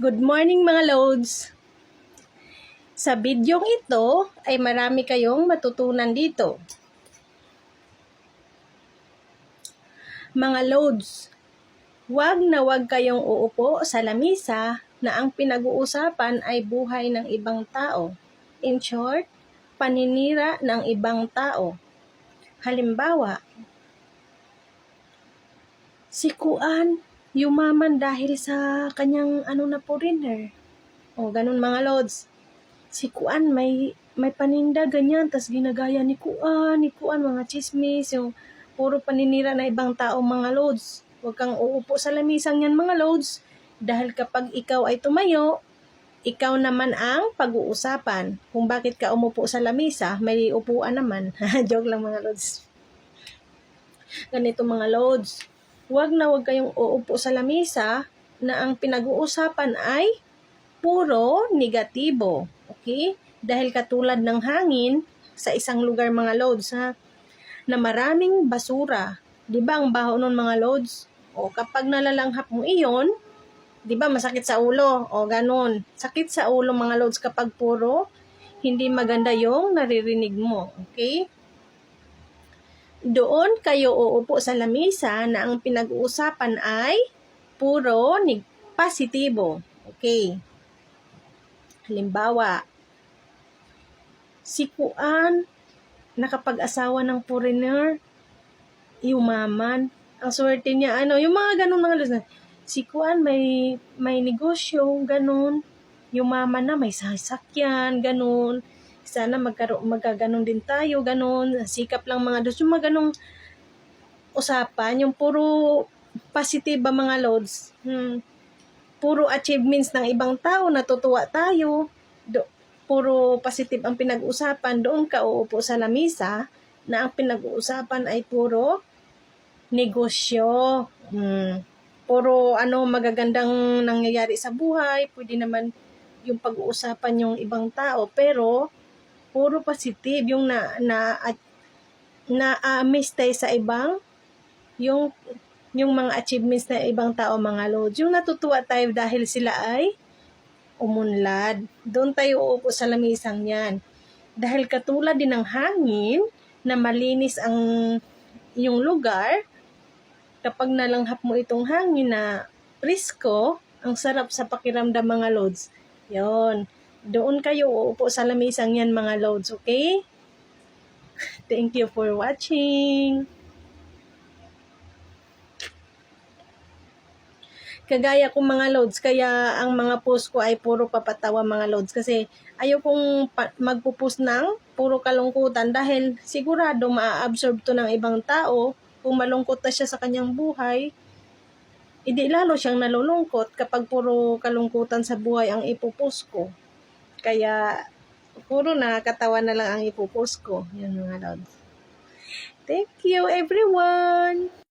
Good morning mga loads! Sa bidyong ito ay marami kayong matutunan dito. Mga loads, wag na wag kayong uupo sa lamisa na ang pinag-uusapan ay buhay ng ibang tao. In short, paninira ng ibang tao. Halimbawa, si Kuan yumaman dahil sa kanyang ano na foreigner. O ganun mga lods. Si Kuan may may paninda ganyan tas ginagaya ni Kuan, ni Kuan mga chismis yung puro paninira na ibang tao mga lods. Huwag kang uupo sa lamisang yan mga lods dahil kapag ikaw ay tumayo, ikaw naman ang pag-uusapan. Kung bakit ka umupo sa lamisa, may upuan naman. Joke lang mga lods. Ganito mga lods huwag na huwag kayong uupo sa lamisa na ang pinag-uusapan ay puro negatibo. Okay? Dahil katulad ng hangin sa isang lugar mga loads ha, na maraming basura. Di ba ang baho nun mga loads? O kapag nalalanghap mo iyon, di ba masakit sa ulo? O ganun. Sakit sa ulo mga loads kapag puro hindi maganda yung naririnig mo. Okay? Doon kayo uupo sa lamisa na ang pinag-uusapan ay puro positibo. Okay. Halimbawa, si Kuan nakapag-asawa ng foreigner, yumaman. Ang swerte niya, ano, yung mga ganun mga lusa. Si Kuan may, may negosyo, ganun. Yumaman na, may sasakyan, ganun sana magkaroon magkaganon din tayo, ganon, sikap lang mga dos, yung mga ganong usapan, yung puro positive ba mga loads, hmm, puro achievements ng ibang tao, natutuwa tayo, do, puro positive ang pinag-uusapan, doon ka uupo sa lamisa, na ang pinag-uusapan ay puro negosyo, hmm, puro ano magagandang nangyayari sa buhay, pwede naman yung pag-uusapan yung ibang tao, pero puro positive yung na na at na amaze tayo sa ibang yung yung mga achievements na ibang tao mga lods. Yung natutuwa tayo dahil sila ay umunlad. Doon tayo uupo sa lamisang yan. Dahil katulad din ng hangin na malinis ang yung lugar, kapag nalanghap mo itong hangin na presko, ang sarap sa pakiramdam mga lods. Yon. Doon kayo uupo sa lamisang yan mga loads, okay? Thank you for watching. Kagaya kong mga loads, kaya ang mga post ko ay puro papatawa mga loads kasi ayaw kong magpo-post ng puro kalungkutan dahil sigurado ma-absorb to ng ibang tao kung malungkot na siya sa kanyang buhay, hindi lalo siyang nalulungkot kapag puro kalungkutan sa buhay ang ipopost ko. Kaya, puro nakakatawa na lang ang ipopost ko. Yun mga lods. Thank you everyone!